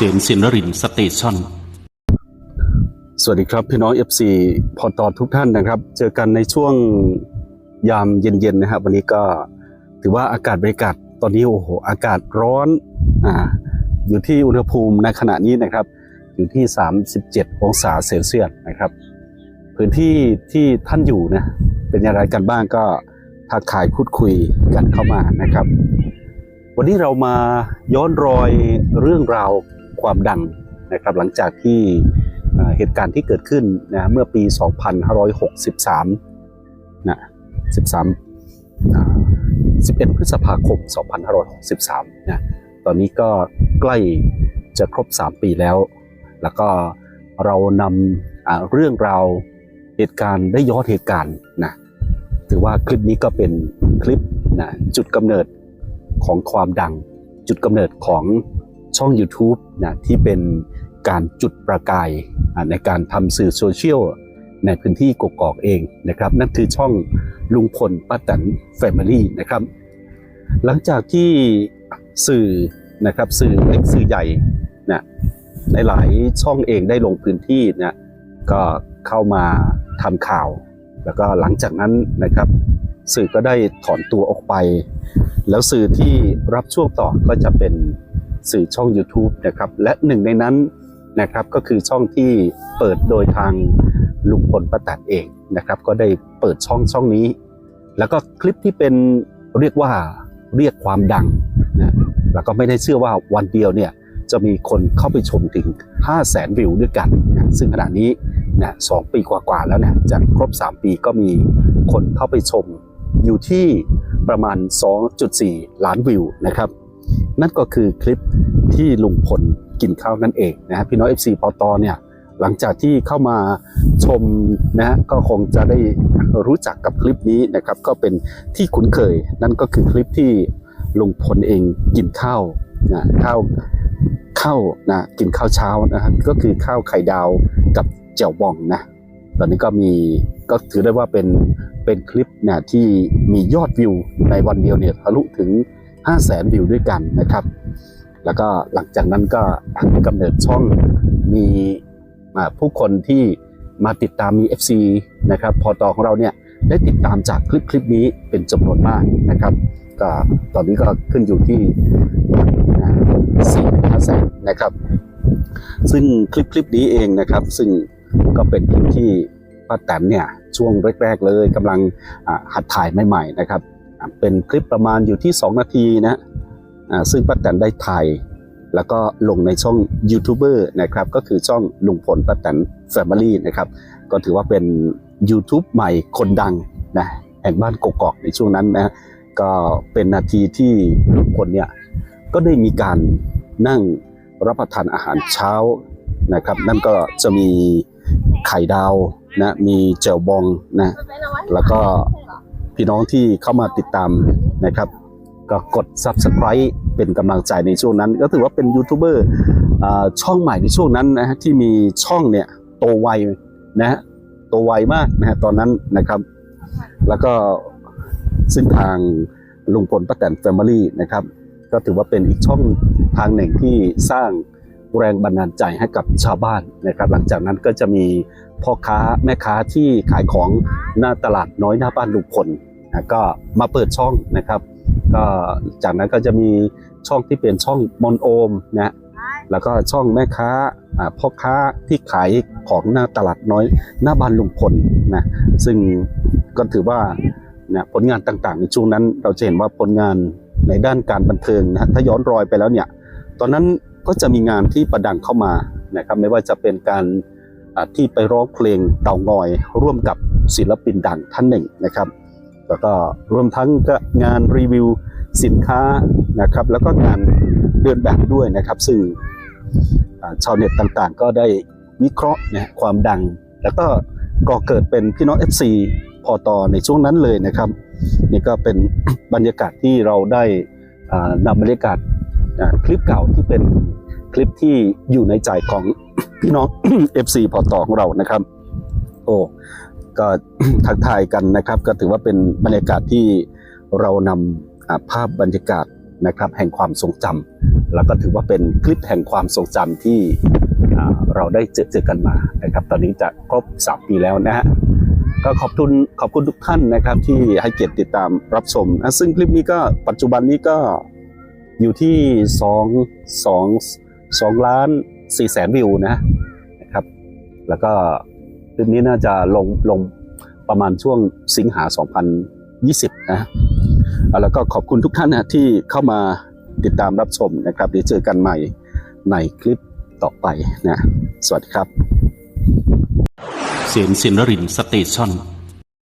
ษมสินรินสเตชันสวัสดีครับพี่น้อง FC พอตอทุกท่านนะครับ เจอกันในช่วงยามเย็นๆนะครับวันนี้ก็ถือว่าอากาศบรรยากาศตอนนี้โอ้โหอากาศร้อนอ่าอยู่ที่อุณหภูมิในขณะนี้นะครับ อยู่ที่ 37 องศาเซลเซียสนะครับ พื้นที่ที่ท่านอยู่นะเป็นอย่างไรกันบ้างก็ทักทายพูดคุยกันเข้ามานะครับ วันนี้เรามาย้อนรอยเรื่องราว ความดังนะครับหลังจากที่เหตุการณ์ที่เกิดขึ้นนะเมื่อปี 2563นะ13 11 พฤษภาคม 2563นะตอนนี้ก็ใกล้จะครบ 3 ปีแล้ว แล้วก็เรานำเรื่องราวเหตุการณ์ได้ย้อนเหตุการณ์นะถือว่าคลิปนี้ก็เป็นคลิปนะจุดกำเนิดของความดังจุดกำเนิดของ ช่อง YouTube นะที่เป็นการจุดประกายในการทำสื่อโซเชียลในพื้นที่กกอกเองนะครับ นั่นคือช่องลุงพลป้าแตนแฟมิลี่นะครับ หลังจากที่สื่อนะครับสื่อเล็กสื่อใหญ่นะในหลายช่องเองได้ลงพื้นที่นะก็เข้ามาทำข่าว แล้วก็หลังจากนั้นนะครับ สื่อก็ได้ถอนตัวออกไป แล้วสื่อที่รับช่วงต่อก็จะเป็น สื่อช่อง YouTube นะครับและหนึ่งในนั้นนะครับก็คือช่องที่เปิดโดยทางลุงพลป้าแตนเองนะครับ ก็ได้เปิดช่องช่องนี้ แล้วก็คลิปที่เป็นเรียกว่าเรียกความดังนะแล้วก็ไม่ได้เชื่อว่าวันเดียวเนี่ยจะมีคนเข้าไปชมถึง 5 0 0แสนวิวด้วยกันนะซึ่งขณะนี้นะสองปีกว่าๆแล้วเนี่ยจะครบ 3 ปีก็มีคนเข้าไปชมอยู่ที่ประมาณ 2.4 ล้านวิวนะครับ นั่นก็คือคลิปที่ลุงพลกินข้าวนั่นเองนะฮะพี่น้อง FC ปตเนี่ยหลังจากที่เข้ามาชมนะฮะก็คงจะได้รู้จักกับคลิปนี้นะครับ ก็เป็นที่คุ้นเคย นั่นก็คือคลิปที่ลุงพลเองกินข้าวนะข้าวข้าวนะกินข้าวเช้านะฮะก็คือข้าวไข่ดาวกับแจ่วบองนะตอนนี้ก็มีก็ถือได้ว่าเป็นเป็นคลิปเนี่ยที่มียอดวิวในวันเดียวเนี่ยทะลุถึง 5 0 0แสนวิวด้วยกันนะครับ แล้วก็หลังจากนั้นก็กำเนิดช่องมีผู้คนที่มาติดตามมี FC นะครับพอตอของเราเนี่ยได้ติดตามจากคลิปคลิปนี้เป็นจำนวนมากนะครับ ก็ตอนนี้ก็ขึ้นอยู่ที่สี่ห้าแสนนะครับ ซึ่งคลิปคลิปนี้เองนะครับ ซึ่งก็เป็นคลิปที่ป้าแตนเนี่ยช่วงแรก ๆ เลยกำลังหัดถ่ายใหม่ ๆ นะครับ เป็นคลิปประมาณอยู่ที่ 2 นาทีนะอ่าซึ่งป้าแตนได้ถ่ายแล้วก็ลงในช่องยูทูบเบอร์นะครับก็คือช่องลุงพลป้าแตนแฟมิลี่นะครับก็ถือว่าเป็น YouTube ใหม่คนดังนะแห่งบ้านกกอกในช่วงนั้นนะก็เป็นนาทีที่ลุงพลเนี่ยก็ได้มีการนั่งรับประทานอาหารเช้านะครับ นั่นก็จะมีไข่ดาวนะมีเจลบองนะแล้วก็ พี่น้องที่เข้ามาติดตามนะครับ ก็กด Subscribe เป็นกำลังใจในช่วงนั้น ก็ถือว่าเป็นยูทูบเบอร์ช่องใหม่ในช่วงนั้นนะฮะที่มีช่องเนี่ยโตไวนะฮะโตไวมากนะฮะตอนนั้นนะครับ แล้วก็ซึ่งทางลุงพลป้าแตนแฟมิลี่นะครับ ก็ถือว่าเป็นอีกช่องทางหนึ่งที่สร้างแรงบันดาลใจให้กับชาวบ้านนะครับ หลังจากนั้นก็จะมีพ่อค้าแม่ค้าที่ขายของหน้าตลาดน้อยหน้าบ้านลุงพล นะก็มาเปิดช่องนะครับ ก็จากนั้นก็จะมีช่องที่เป็นช่องมอนโอมนะแล้วก็ช่องแม่ค้าพ่อค้าที่ขายของหน้าตลาดน้อยหน้าบ้านลุงพลนะซึ่งก็ถือว่านะผลงานต่างๆ ในช่วงนั้น เราจะเห็นว่าผลงานในด้านการบันเทิงนะถ้าย้อนรอยไปแล้วเนี่ยตอนนั้นก็จะมีงานที่ประดังเข้ามานะครับไม่ว่าจะเป็นการที่ไปร้องเพลงเต่างอย ร่วมกับศิลปินดังท่านหนึ่งนะครับ แล้วก็รวมทั้งก็งานรีวิวสินค้านะครับ แล้วก็งานเดินแบบด้วยนะครับ ซึ่งชาวเน็ตต่างๆ ก็ได้วิเคราะห์นะความดัง แล้วก็ก่อเกิดเป็นพี่น้อง FC พอตอในช่วงนั้นเลยนะครับ นี่ก็เป็นบรรยากาศที่เราได้นำบรรยากาศคลิปเก่าที่เป็นคลิปที่อยู่ในใจของพี่น้อง FC พอตอของเรานะครับ โอ้ ก็ทักทายกันนะครับ ก็ถือว่าเป็นบรรยากาศที่เรานำภาพบรรยากาศนะครับ แห่งความทรงจำแล้วก็ถือว่าเป็นคลิปแห่งความทรงจำที่เราได้เจอเจอกันมานะครับ ตอนนี้จะครบ3ปีแล้วนะฮะก็ขอบคุณขอบคุณทุกท่านนะครับ ที่ให้เกียรติติดตามรับชมนะซึ่งคลิปนี้ก็ปัจจุบันนี้ก็อยู่ที่2 2 2ล้าน4แสนวิวนะนะครับ แล้วก็ ลิปนี้น่าจะลงลงประมาณช่วงสิงหา 2020 นะแล้วก็ขอบคุณทุกท่านนะที่เข้ามาติดตามรับชมนะครับเดี๋ยวเจอกันใหม่ในคลิปต่อไปนะ สวัสดีครับ เสียงสินรินสเตชัน